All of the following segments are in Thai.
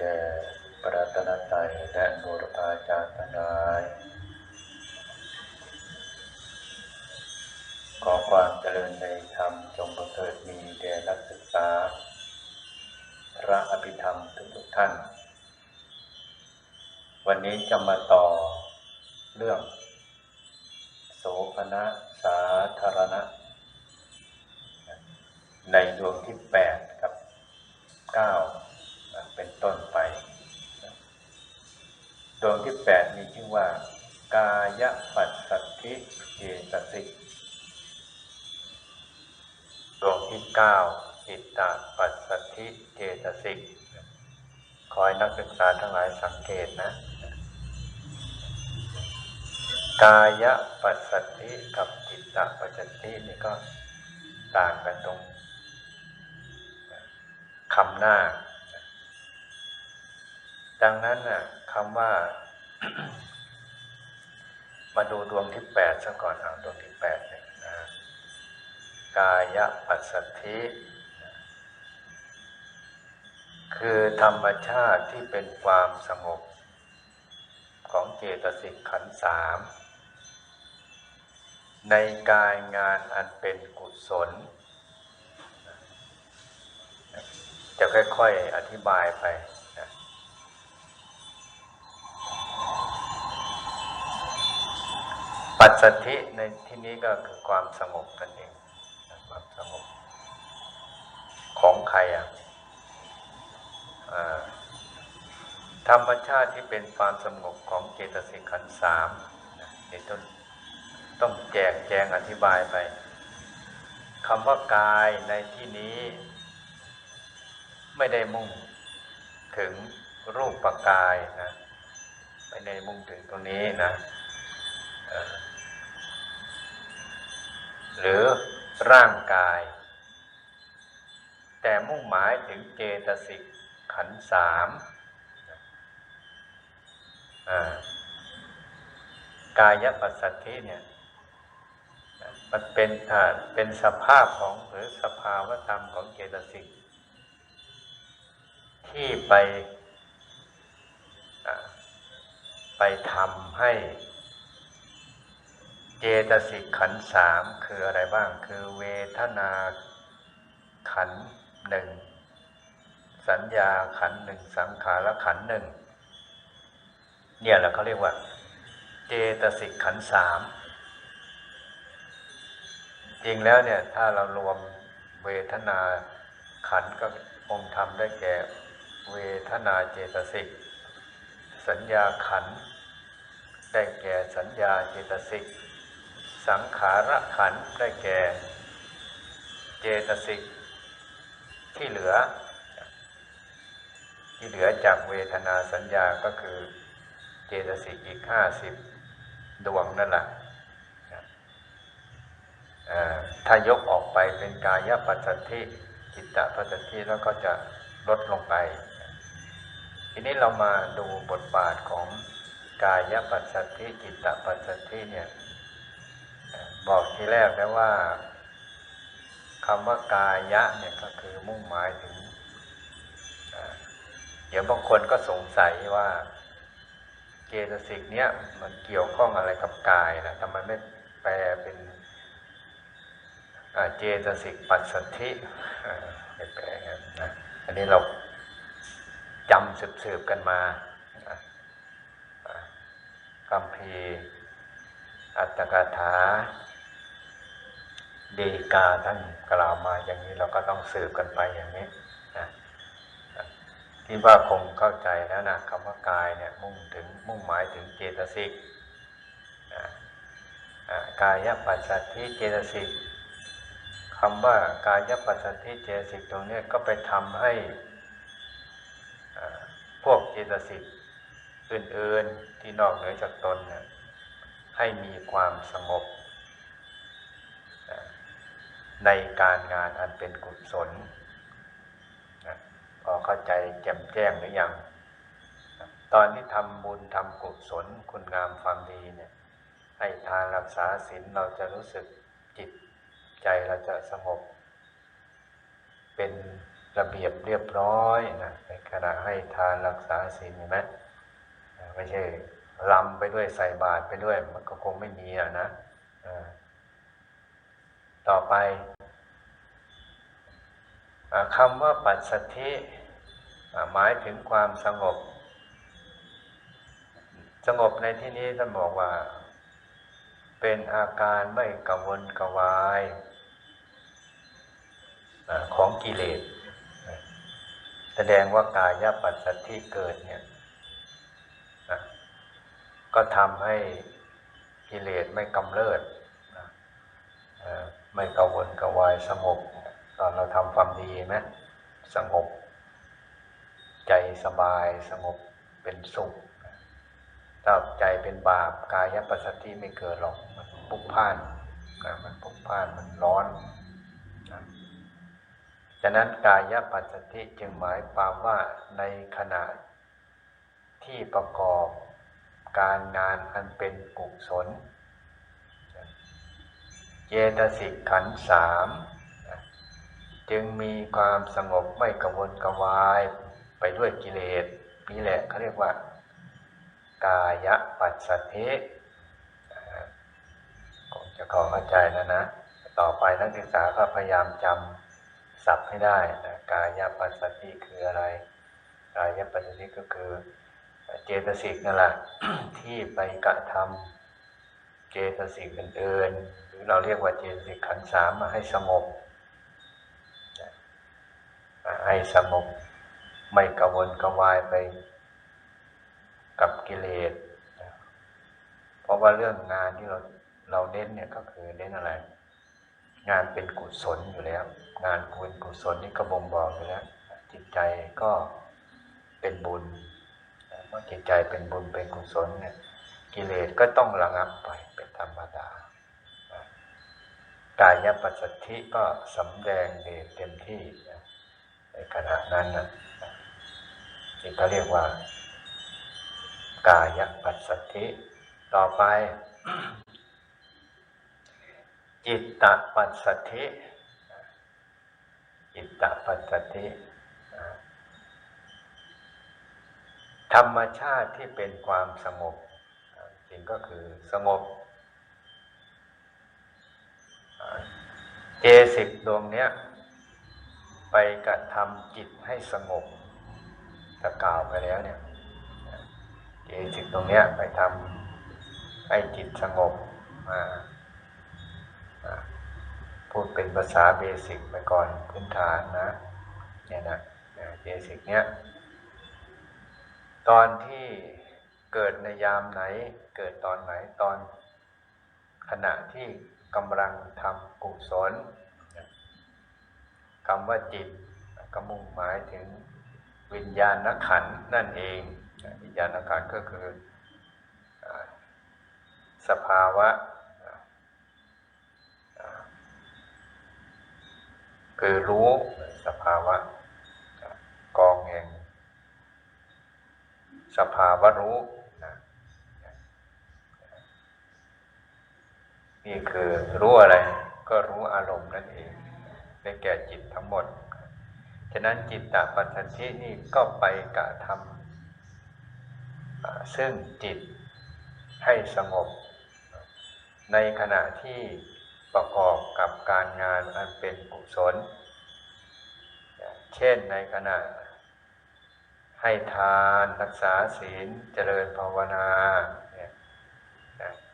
แด่พระรัตนตรัยและบูรพาจารย์ทั้งหลาย ขอความเจริญในธรรมจงประเสริฐมีแด่นักศึกษา พระอภิธรรมทุกทุกท่าน วันนี้จะมาต่อเรื่อง โสภณะสาธารณะ ในดวงที่แปด ดวงที่แปดมีชื่อว่า กายปัสสัทธิเจตสิกดวงที่เก้าจิตตปัสสัทธิเจตสิกขอให้นักศึกษาทั้งหลายสังเกตนะ กายปัสสัทธิกับจิตตปัสสัทธินี่ก็ต่างกันตรงคำหน้า ดังนั้นน่ะ คำว่า มาดูดวงที่แปดซะก่อนเอาดวงที่แปดเนี่ยนะกายปัสสธิ คือธรรมชาติที่เป็นความสงบ ของเจตสิกขันสามในกายงานอันเป็นกุศล จะค่อยๆอธิบายไป สัทธิในที่นี้ก็คือความสงบนั่นเองความสงบ ของใครอะอ่าธรรมชาติที่เป็นความสงบของเจตสิกขันสามนี่ต้องต้องแจกแจงอธิบายไปคำว่ากายในที่นี้ ไม่ได้มุ่งถึงรูปปกายนะ ไม่ได้มุ่งถึงตรงนี้นะ หรือร่างกาย แต่มุ่งหมายถึงเจตสิกขันสามกายปัสสัทธิเนี่ยมันเป็นอ่าเป็นสภาพของหรือสภาวธรรมของเจตสิกที่ไปไปทำให้ เจตสิกขันสามคืออะไรบ้างคือเวทนาขันหนึ่งสัญญาขันหนึ่งสังขารขันหนึ่งเนี่ยแหละเขาเรียกว่า เจตสิกขันสามจริงแล้วเนี่ยถ้าเรารวมเวทนาขันก็องค์ธรรมได้แก่เวทนาเจตสิกสัญญาขันได้แก่สัญญาเจตสิก สังขารขันได้แก่ เจตสิกที่เหลือ ที่เหลือจากเวทนาสัญญาก็คือเจตสิกอีกห้าสิบดวงนั่นแหละถ้ายกออกไปเป็นกายปัสสัทธิจิตตปัสสัทธิแล้วก็จะลดลงไป ทีนี้เรามาดูบทบาทของกายปัสสัทธิจิตตปัสสัทธิเนี่ย บอกทีแรกแล้วว่าคำว่ากายะเนี่ยก็คือมุ่งหมายถึงเดี๋ยวบางคนก็สงสัยว่าเจตสิกเนี่ยมันเกี่ยวข้องอะไรกับกายนะทำไมไม่แปลเป็นเจตสิกปัสสัทธิอ่าไม่แปลงั้นนะอันนี้เราจำสืบๆกันมาคำพีอัตถกถา เดกาท่านกล่าวมาอย่างนี้เราก็ต้องสืบกันไปอย่างนี้นะที่ว่าคงเข้าใจแล้วนะคำว่ากายเนี่ยมุ่งถึงมุ่งหมายถึงเจตสิกนะกายปัสสัทธิเจตสิกคำว่ากายปัสสัทธิเจตสิกตรงนี้ก็ไปทำให้พวกเจตสิกอื่นๆที่นอกเหนือจากตนเนี่ยให้มีความสงบ ในการงานอันเป็นกุศลนะพอเข้าใจแจ่มแจ้งหรือยังตอนที่ทำบุญทำกุศลคุณงามความดีเนี่ยให้ทานรักษาศีลเราจะรู้สึกจิตใจเราจะสงบเป็นระเบียบเรียบร้อยนะในขณะให้ทานรักษาศีลเห็นไหมไม่ใช่ลำไปด้วยใส่บาตรไปด้วย มันก็คงไม่มีอะนะอ่า ต่อไปอคำว่าปัสสัทธิหมายถึงความสงบ สงบในที่นี้ท่านบอกว่า เป็นอาการไม่กระวนกวายอของกิเลส แสดงว่ากายปัสสัทธิเกิดเนี่ยก็ทำให้กิเลสไม่กำเริบ ไม่กระวนกระวายสงบตอนเราทำความดีไหมสงบ ใจสบายสงบเป็นสุขถ้าใจเป็นบาปกายปัสสัทธิไม่เกิดหรอกมันพุกพ่านนะมันพุกพ่านมันร้อนนะฉะนั้นกายปัสสติจึงหมายความว่าในขณะที่ประกอบการงานอันเป็นกุศล เจตสิกขันสามจึงมีความสงบไม่กระวนกวายไปด้วยกิเลสนี่แหละเขาเรียกว่า กายปัสสติคงจะขอเข้าใจนะนะ ต่อไปนักศึกษาก็พยายามจำสับให้ได้นะกายปัสสติคืออะไร กายปัสสติก็คือเจตสิกนั่นแหละที่ไปกระทำเจตสิกอื่นๆ รือเราเรียกว่าเจตสิกขันสามมาให้สงบให้สงบไม่กระวนกระวายไปกับกิเลส เพราะว่าเรื่องงานที่เราเราเน้นเนี่ยก็คือเน้นอะไร งานเป็นกุศลอยู่แล้ว งานเป็นกุศลนี่ก็บ่งบอกอยู่แล้ว จิตใจก็เป็นบุญเมื่อจิตใจเป็นบุญเป็นกุศลเนี่ยกิเลสก็ต้องระงับไปเป็นธรรมดา กายปัสสธิก็สำแดงเดชเต็มที่ในขณะนั้นนะที่เขาเรียกว่า กายปัสสธิต่อไป จิตตปัสสธิจิตตปัสสธิธรรมชาติที่เป็นความสงบจริงก็คือสงบ เจสิกดวงเนี้ย ไปกระทำจิตให้สงบถ้ากล่าวไปแล้วเนี่ยเจสิกตรงเนี้ยไปทำให้จิตสงบมาพูดเป็นภาษาเบสิกไปก่อนพื้นฐานนะเนี่ยนะเบสิกเนี้ยตอนที่เกิดในยามไหน เกิดตอนไหนตอนขณะที่ กำลังทำกุศลคำว่าจิตก็มุ่งหมายถึงวิญญาณขันนั่นเอง วิญญาณขันก็คือสภาวะ คือรู้สภาวะกองแห่งสภาวะรู้ นี่คือรู้อะไร ก็รู้อารมณ์นั่นเองได้แก่จิตทั้งหมด ฉะนั้นจิตตปัญญทินี่ก็ไปกระทำซึ่งจิตให้สงบ ในขณะที่ประกอบกับการงานอันเป็นกุศล เช่นในขณะ ให้ทานรักษาศีลเจริญภาวนา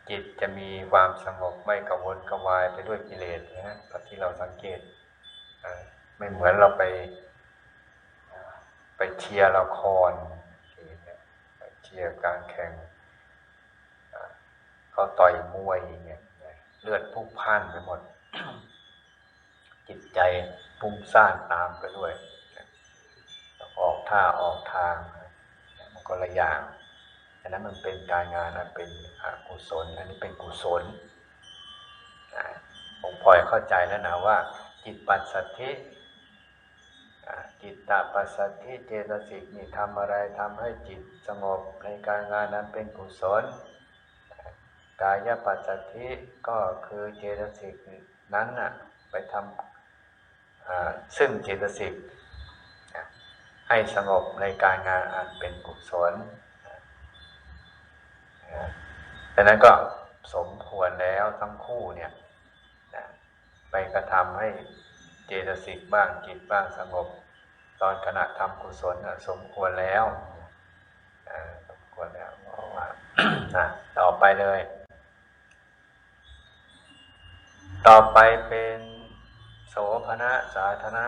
จิตจะมีความสงบไม่กระวนกระวายไปด้วยกิเลสนะที่เราสังเกตไม่เหมือนเราไป ไปเชียร์ละครไปเชียร์การแข่งเขาต่อยมวยอย่างเงี้ยเลือดพุ่งพ่านไปหมด จิตใจพุ่งซ่านตามไปด้วย ออกท่าออกทาง มันก็ละอย่าง ฉะนั้นมันเป็นการงานนั้นเป็นอกุศล อันนี้เป็นกุศลผมพลอยเข้าใจแล้วนะว่า จิตปัสสัทธิจิตตปัสสัทธิเจตสิกนี่ทำอะไรทำให้จิตสงบในการงานนั้นเป็นกุศล กายปัสสัทธิก็คือเจตสิกนั้นน่ะไปทำซึ่งเจตสิกให้สงบในการงานอันเป็นกุศล ดังนั้นก็สมควรแล้วทั้งคู่เนี่ยไปกระทำให้เจตสิกบ้างจิตบ้างสงบ ตอนขณะทำกุศลสมควรแล้วสมควรแล้วเพราะว่าต่อไปเลย ต่อไปเป็นโสภณะสาธนะ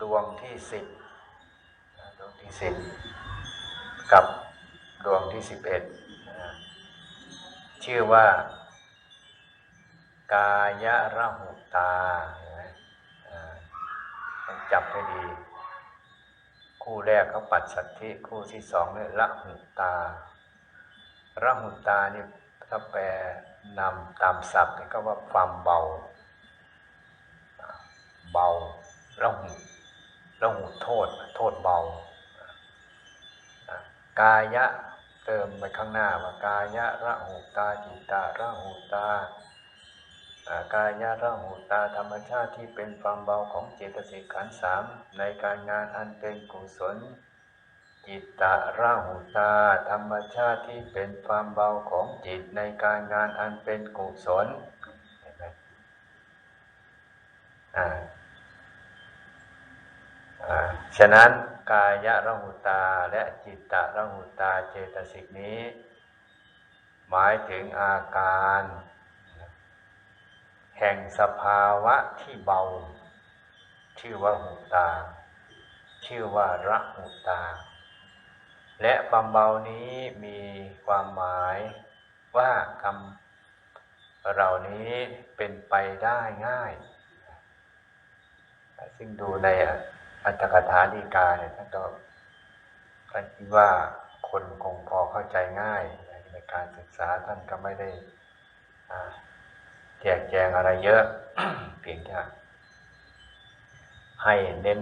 ดวงที่สิบดวงที่สิบกับดวงที่สิบเอ็ด ชื่อว่า กายระหุตาเห็นไหมต้องจับให้ดี คู่แรกเขาปัดสัตธิคู่ที่สองเนี่ยละหุตาระหุตานี่ถ้าแปลนำตามศัพท์นี่ก็ว่าความเบา เบาระหุระหุโทษ โทษเบากายะ ติมไปข้างหน้าว่ากายะระหุตาจิตาระหุตากายะระหุตาธรรมชาติที่เป็นความเบาของเจตสิกขันธ์สามในการงานอันเป็นกุศล จิตตะระหุตา ธรรมชาติที่เป็นความเบาของจิตในการงานอันเป็นกุศลเห็นไหมอ่าอ่าฉะนั้น กายะระหุตาและจิตตะระหุตาเจตสิกนี้ หมายถึงอาการ แห่งสภาวะที่เบา ชื่อว่าหุตา ชื่อว่าระหุตา และความเบานี้มีความหมายว่าคำเหล่านี้เป็นไปได้ง่าย ซึ่งดูใน อัตถกถาดีกาเนี่ยท่านก็ท่านคิดว่าคนคงพอเข้าใจง่ายในการศึกษาท่านก็ไม่ได้แจกแจงอะไรเยอะเพียงแค่ให้เน้น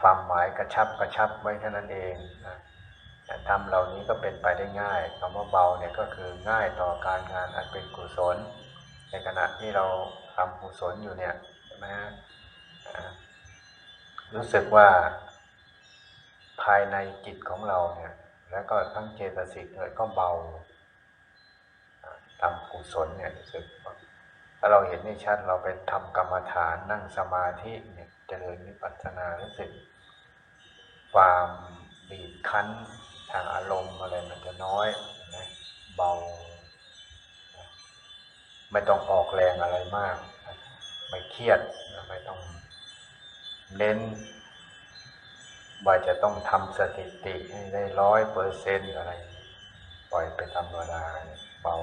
ความหมายกระชับกระชับไว้แค่นั้นเองนะแต่ทำเหล่านี้ก็เป็นไปได้ง่ายคำว่าเบาเนี่ยก็คือง่ายต่อการงานอันเป็นกุศล ในขณะที่เราทำกุศลอยู่เนี่ยใช่ไหมฮะ รู้สึกว่าภายในจิตของเราเนี่ย แล้วก็ทั้งเจตสิกเลยก็เบาทำกุศลเนี่ยรู้สึกว่าถ้าเราเห็นได้ชัดเราไปทำกรรมฐานนั่งสมาธิเนี่ยเจริญวิปัสสนารู้สึก ความบีบคั้นทางอารมณ์อะไรมันจะน้อยนะเบา ไม่ต้องออกแรงอะไรมาก ไม่เครียดไม่ต้อง เน้นว่าจะต้องทำสถิติให้ได้ร้อยเปอร์เซนต์อะไร ปล่อยไปธรรมดาเบา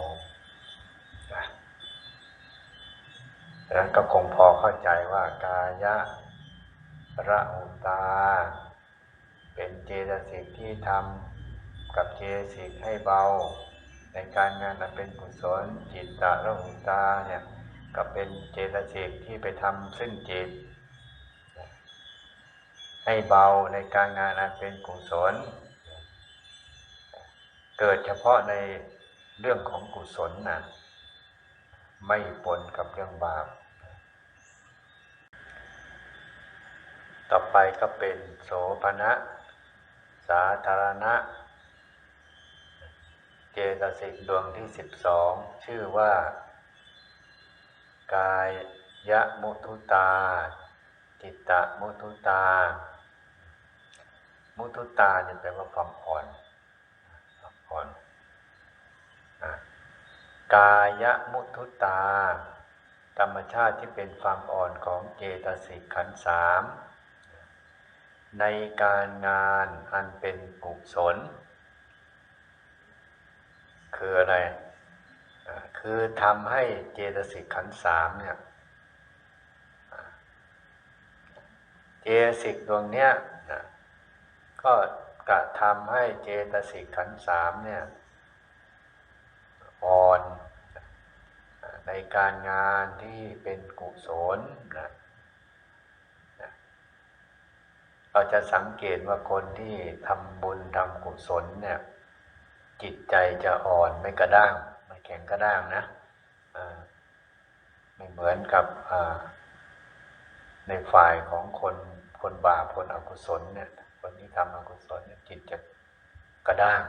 นะดังนั้นก็คงพอเข้าใจว่ากายะระหุตา เป็นเจตสิกที่ทำกับเจตสิกให้เบา ในการงานอันเป็นกุศลจิตตะระหุตาเนี่ยก็เป็นเจตสิกที่ไปทำซึ่งจิต ให้เบาในการงานอันเป็นกุศล เกิดเฉพาะในเรื่องของกุศลนะไม่ปนกับเรื่องบาป ต่อไปก็เป็นโสภณะ สาธารณะ เจตสิกดวงที่สิบสองชื่อว่า กายยะมุทุตา จิตตะมุทุตา มุทุตาเนี่ยแปลว่าความอ่อนความอ่อนกายมุทุตา ธรรมชาติที่เป็นความอ่อนของเจตสิกขันสามในการงานอันเป็นกุศล คืออะไร คือทำให้เจตสิกขันสามเนี่ย เจตสิกดวงเนี้ย ก็กระทำให้เจตสิกขันสามเนี่ยอ่อนในการงานที่เป็นกุศลนะเราจะสังเกตว่าคนที่ทำบุญทำกุศลเนี่ย จิตใจจะอ่อนไม่กระด้าง ไม่แข็งกระด้างนะไม่เหมือนกับในฝ่ายของคนผลบาปผลอกุศลเนี่ย ที่ทำอกุศลเนี่ยจิตจะกระด้าง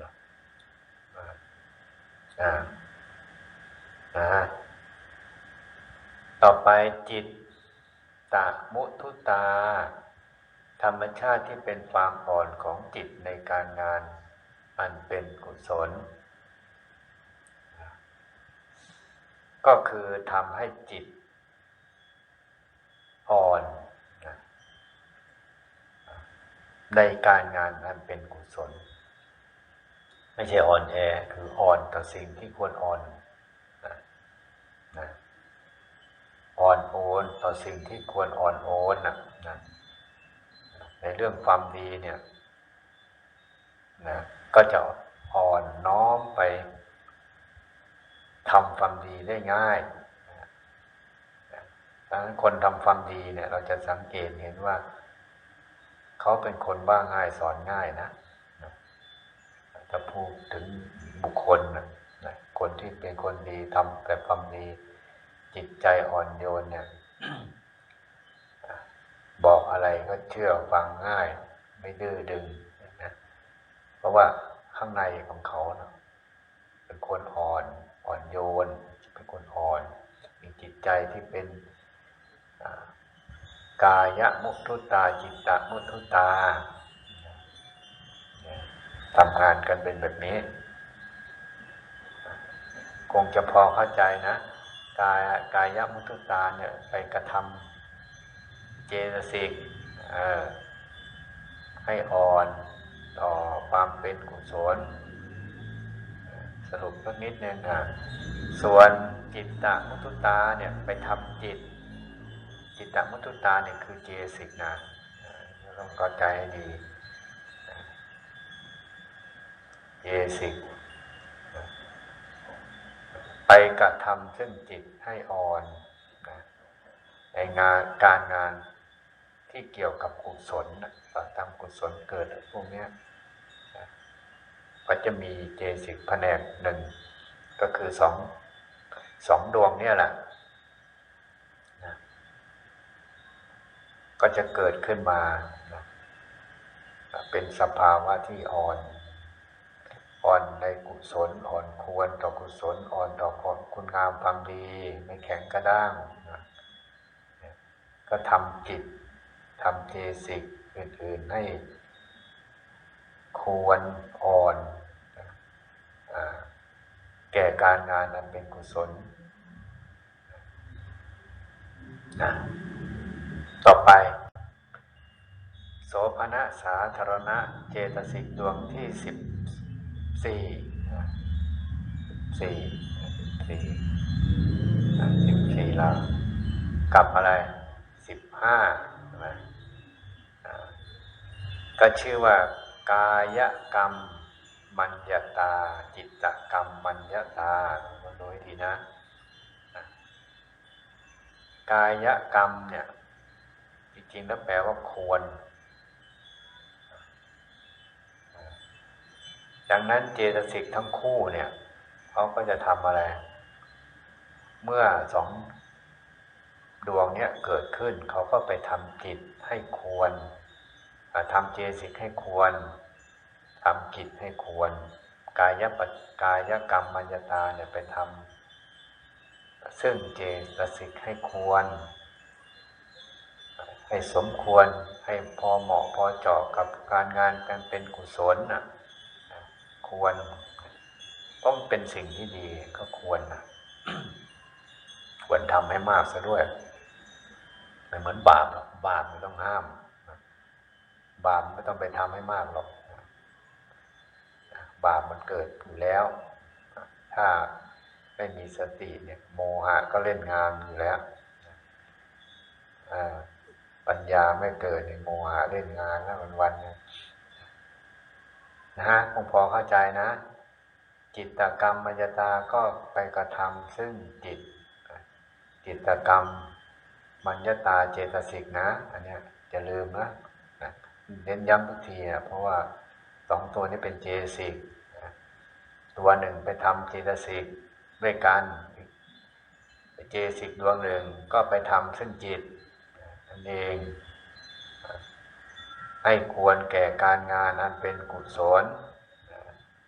นะต่อไปจิตตะมุทุตา ธรรมชาติที่เป็นความอ่อนของจิตในการงาน อันเป็นกุศล ก็คือทำให้จิตอ่อนนะ ในการงานอันเป็นกุศล ไม่ใช่อ่อนแอคืออ่อนต่อสิ่งที่ควรอ่อนนะนะอ่อนโอนต่อสิ่งที่ควรอ่อนโอนนะนะในเรื่องความดีเนี่ยนะก็จะอ่อนน้อมไปทำความดีได้ง่ายนะดังนั้นคนทำความดีเนี่ย เราจะสังเกตเห็นว่า เขาเป็นคนบ้าง่ายสอนง่ายนะนะถ้าพูดถึงบุคคลนะคนที่เป็นคนดีทำแต่ความดี จิตใจอ่อนโยนเนี่ย บอกอะไรก็เชื่อฟังง่าย ไม่ดื้อดึงนะเพราะว่าข้างในของเขาเนะเป็นคนอ่อนอ่อนโยน เป็นคนอ่อน มีจิตใจที่เป็นอ่า กายมุทุตาจิตตมุทุตาทำงานกันเป็นแบบนี้ คงจะพอเข้าใจนะ กายกายมุทุตาเนี่ยไปกระทำเจตสิกให้อ่อนต่อความเป็นกุศลสรุปสักนิดนึงอะส่วนจิตตมุทุตาเนี่ยไปทำจิต จิตตมุทุตาเนี่ยคือเจสิกนะต้องเข้าใจให้ดีเจสิกไปกระทำซึ่งจิตให้อ่อนในงานการงานที่เกี่ยวกับกุศลทำกุศลเกิดพวกนี้ก็จะมีเจสิกแผนกหนึ่งก็คือสองสองดวงเนี่ยแหละ ก็จะเกิดขึ้นมา เป็นสภาวะที่อ่อน อ่อนในกุศลอ่อนควรต่อกุศลอ่อนต่อความคุณงามความดี ไม่แข็งกระด้างนะก็ทำจิตทำเจสิกอื่นๆให้ควรอ่อนแก่การงานอันเป็นกุศลนะ ต่อไป โสภณะสาธารณะเจตสิกดวงที่สิบสี่สี่สี่สิบสี่แล้วกับอะไรสิบห้าใช่ไหมก็ชื่อว่ากายกรรมมัญญตา จิตกรรมมัญญตามาดูให้ดีนะ กายกรรมเนี่ย จริงๆแล้วแปลว่าควร ดังนั้นเจตสิกทั้งคู่เนี่ยเขาก็จะทำอะไร เมื่อสองดวงเนี้ยเกิดขึ้นเขาก็ไปทำจิตให้ควรทำเจตสิกให้ควรทำกิจให้ควร กายปัจกายกรรมมัญญตาเนี่ยไปทำซึ่งเจตสิกให้ควร ให้สมควรให้พอเหมาะพอเจาะกับการงานการเป็นกุศลนะควรต้องเป็นสิ่งที่ดีก็ควรนะควรทำให้มากซะด้วยไม่เหมือนบาปหรอกบาปไม่ต้องห้าม บาปไม่ต้องไปทำให้มากหรอกบาปมันเกิดอยู่แล้ว ถ้าไม่มีสติเนี่ย โมหะก็เล่นงานอยู่แล้วอ่า ปัญญาไม่เกิดในโมหะเล่นงานแล้ววันวันๆเนี่ยนะฮะคงพอเข้าใจนะ จิตกรรมมัญญตาก็ไปกระทำซึ่งจิต จิตกรรมมัญญตาเจตสิกนะ อันเนี้ยจะลืมนะนะเน้นย้ำทุกทีนะเพราะว่าสองตัวนี้เป็นเจตสิกตัวหนึ่งไปทำเจตสิกด้วยกัน เจตสิกดวงหนึ่งก็ไปทำซึ่งจิต เอง ให้ควรแก่การงานอันเป็นกุศล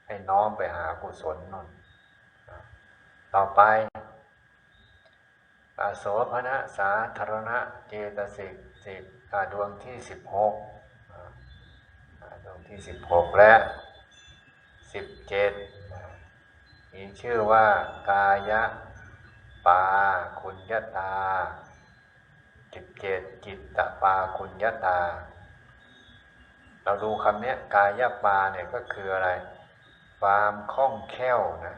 ให้น้อมไปหากุศลนนต่อไปอโสภณะสาธารณะเจตสิกสิบอาดวงที่สิบหกดวงที่สิบหกและสิบเจ็ดมีชื่อว่ากายะปาคุณยตา สิบเจ็ดจิตตปาคุณยตา เราดูคำนี้กายปาเนี่ยก็คืออะไร ความคล่องแคล่วนะ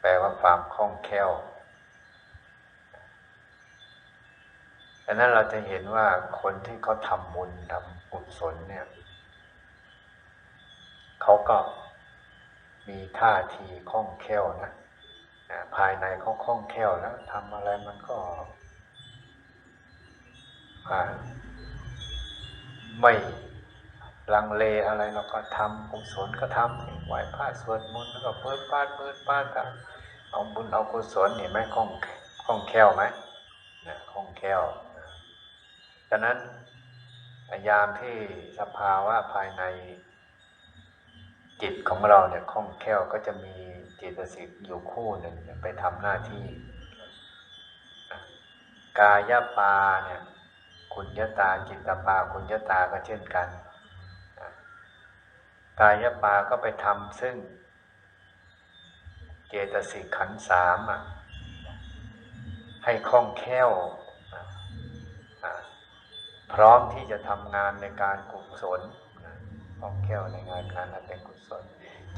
แปลว่าความคล่องแคล่วดังนั้นเราจะเห็นว่าคนที่เขาทำบุญทำกุศลเนี่ยเขาก็มีท่าทีคล่องแคล่วนะ ภายในเขาคล่องแคล่วแล้วทำอะไรมันก็ไม่ลังเลอะไรเราก็ทำกุศลก็ทำไหว้พระสวดมนต์แล้วก็เปิดป้านเปิดป้านกันเอาบุญเอากุศลเห็นไหมคล่องคล่องแคล่วไหมนะคล่องแคล่วนะฉะนั้นยามที่สภาวะภายในจิตของเราเนี่ยคล่องแคล่วก็จะมี จตสิกอยู่คู่หนึ่งไปทำหน้าที่ กายปาเนี่ยคุณยตาจิตปาคุณยตาก็เช่นกัน กายปาก็ไปทำซึ่ง เจตสิกขันสามอะให้คล่องแคล่วพร้อมที่จะทำงานในการกุศลคล่องแคล่วในงานงานนั้นเป็นกุศล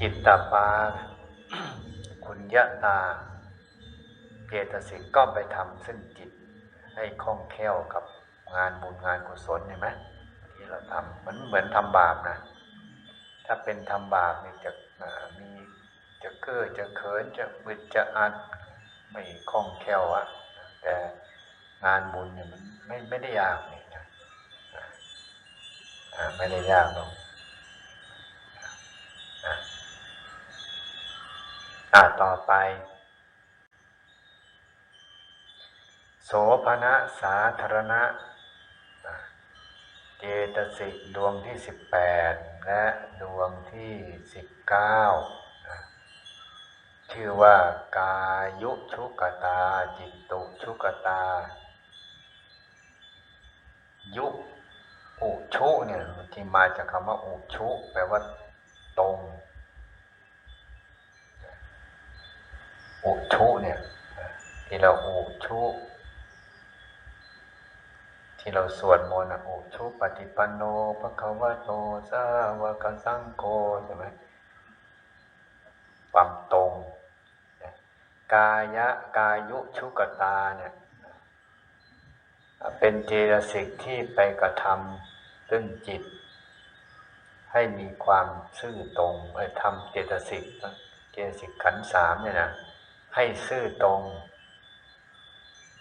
จิตตปา คุณยะตาเจตสิกก็ไปทำซึ่งจิต ให้คล่องแคล่วกับงานบุญงานกุศลเห็นไหมที่เราทำมันเหมือนทำบาปนะ ถ้าเป็นทำบาปนี่จะมีจะเก้อจะเขินจะมึดจะอัดไม่คล่องแคล่วอะแต่งานบุญเนี่ยมันไม่ไม่ได้ยากนี่นะไม่ได้ยากหรอกอะ อ่าต่อไป โสภณะสาธารณะ เจตสิกดวงที่สิบแปดและดวงที่สิบเก้าชื่อว่ากายุชุกตา จิตตุชุกตา ยุอุชุเนี่ยที่มาจากคำว่าอุชุ แปลว่าตรง อุชุเนี่ยที่เราอุชุที่เราสวดมนต์อุชุปฏิปันโนภะคะวะโตสาวกสังโฆใช่ไหมความตรง กายะกายุชุกตาเนี่ยเป็นเจตสิกที่ไปกระทำซึ่งจิต ให้มีความซื่อตรงให้ทำเจตสิกเจตสิกขันสามเนี่ยนะ ให้ซื่อตรง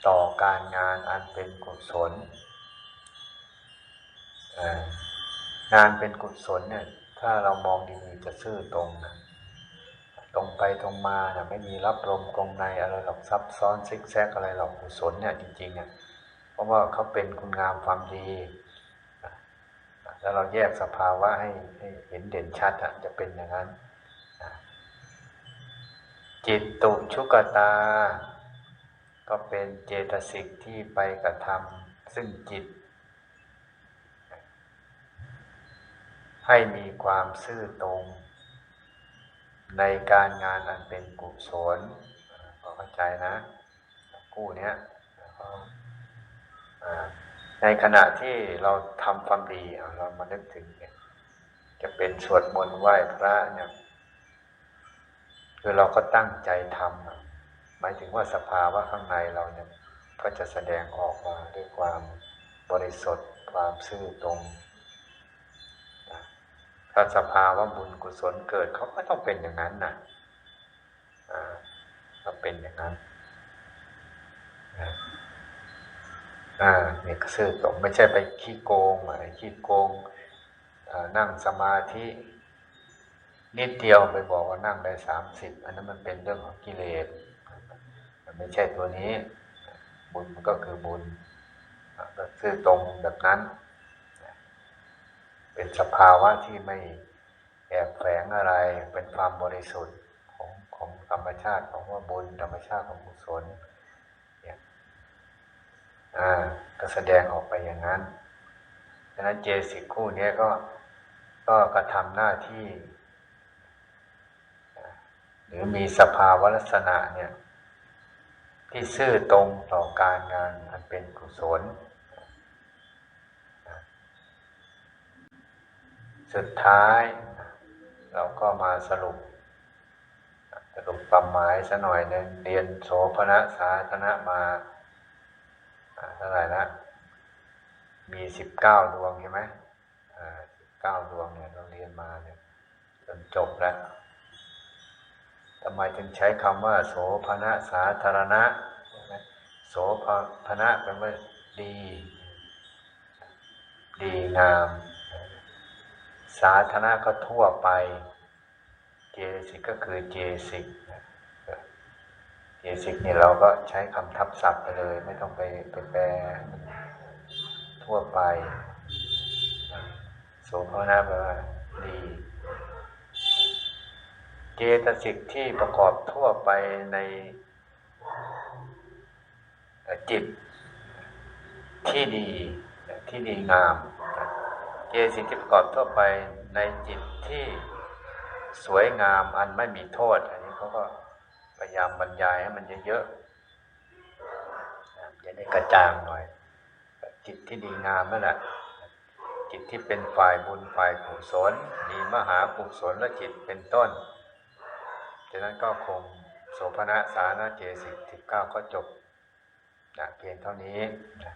ต่อการงานอันเป็นกุศลงานเป็นกุศลเนี่ยถ้าเรามองดีๆจะซื่อตรงนะตรงไปตรงมาเนี่ยไม่มีรับลมกรงในอะไรหรอกซับซ้อนซิกแซกอะไรหรอกกุศลเนี่ยจริงๆเนี่ยเพราะว่าเขาเป็นคุณงามความดีแล้วเราแยกสภาวะให้ให้เห็นเด่นชัดอะจะเป็นอย่างนั้น จิตตุชุกตา ก็เป็นเจตสิกที่ไปกระทำซึ่งจิต ให้มีความซื่อตรง ในการงานอันเป็นกุศลพอเข้าใจนะกู้เนี้ยในขณะที่เราทำความดีเรามานึกถึงเนี่ยจะเป็นสวดมนต์ไหว้พระเนี่ย คือเราก็ตั้งใจทำหมายถึงว่าสภาวะข้างในเราเนี่ยก็จะแสดงออกมาด้วยความบริสุทธิ์ความซื่อตรง ถ้าสภาวะบุญกุศลเกิดเขาก็ต้องเป็นอย่างนั้นนะอ่าต้องเป็นอย่างนั้นนะอ่าเนี่ยซื่อตรงไม่ใช่ไปขี้โกงอะไรขี้โกงนั่งสมาธิ นิดเดียวไปบอกว่านั่งได้สามสิบอันนั้นมันเป็นเรื่องของกิเลสมันไม่ใช่ตัวนี้ บุญมันก็คือบุญก็ซื่อตรงแบบนั้น เป็นสภาวะที่ไม่แอบแฝงอะไร เป็นความบริสุทธิ์ของของธรรมชาติของว่าบุญธรรมชาติของกุศลเนี่ยก็แสดงออกไปอย่างนั้นดังนั้นเจสิกคู่นี้ก็ก็กระทำหน้าที่ รือมีสภาวลักษณะเนี่ย ที่ซื่อตรงต่อการงานอันเป็นกุศล สุดท้าย เราก็มาสรุป สรุปความหมายสัหน่อยหนึ่งเรียนโสภณะสาธนะมาเท่าไหร่นะมีสิบเก้าดวงใช่ไหมสิบเก้าดวงเนี่ยเราเรียนมาเนี่ยจนจบแล้ว ทำไมจึงใช้คำว่า โสภณะสาธารณะ โสภณะแปลว่าดี ดีงาม สาธารณะก็ทั่วไป เจสิกก็คือเจสิกเจสิกนี่เราก็ใช้คำทับศัพท์ไปเลย ไม่ต้องไปไปแปลทั่วไป โสภณะแปลว่าดี เจตสิกที่ประกอบทั่วไปในจิตที่ดีที่ดีงาม เจตสิกที่ประกอบทั่วไปในจิตที่สวยงามอันไม่มีโทษ อันนี้เขาก็พยายามบรรยายให้มันเยอะๆจะได้กระจางหน่อย จิตที่ดีงามนั่นแหละจิตที่เป็นฝ่ายบุญฝ่ายกุศลมีมหากุศลและจิตเป็นต้น จากนั้นก็คงโสภณะสานะเจสิกสิบเก้าก็จบนะเพียงเท่านี้นะ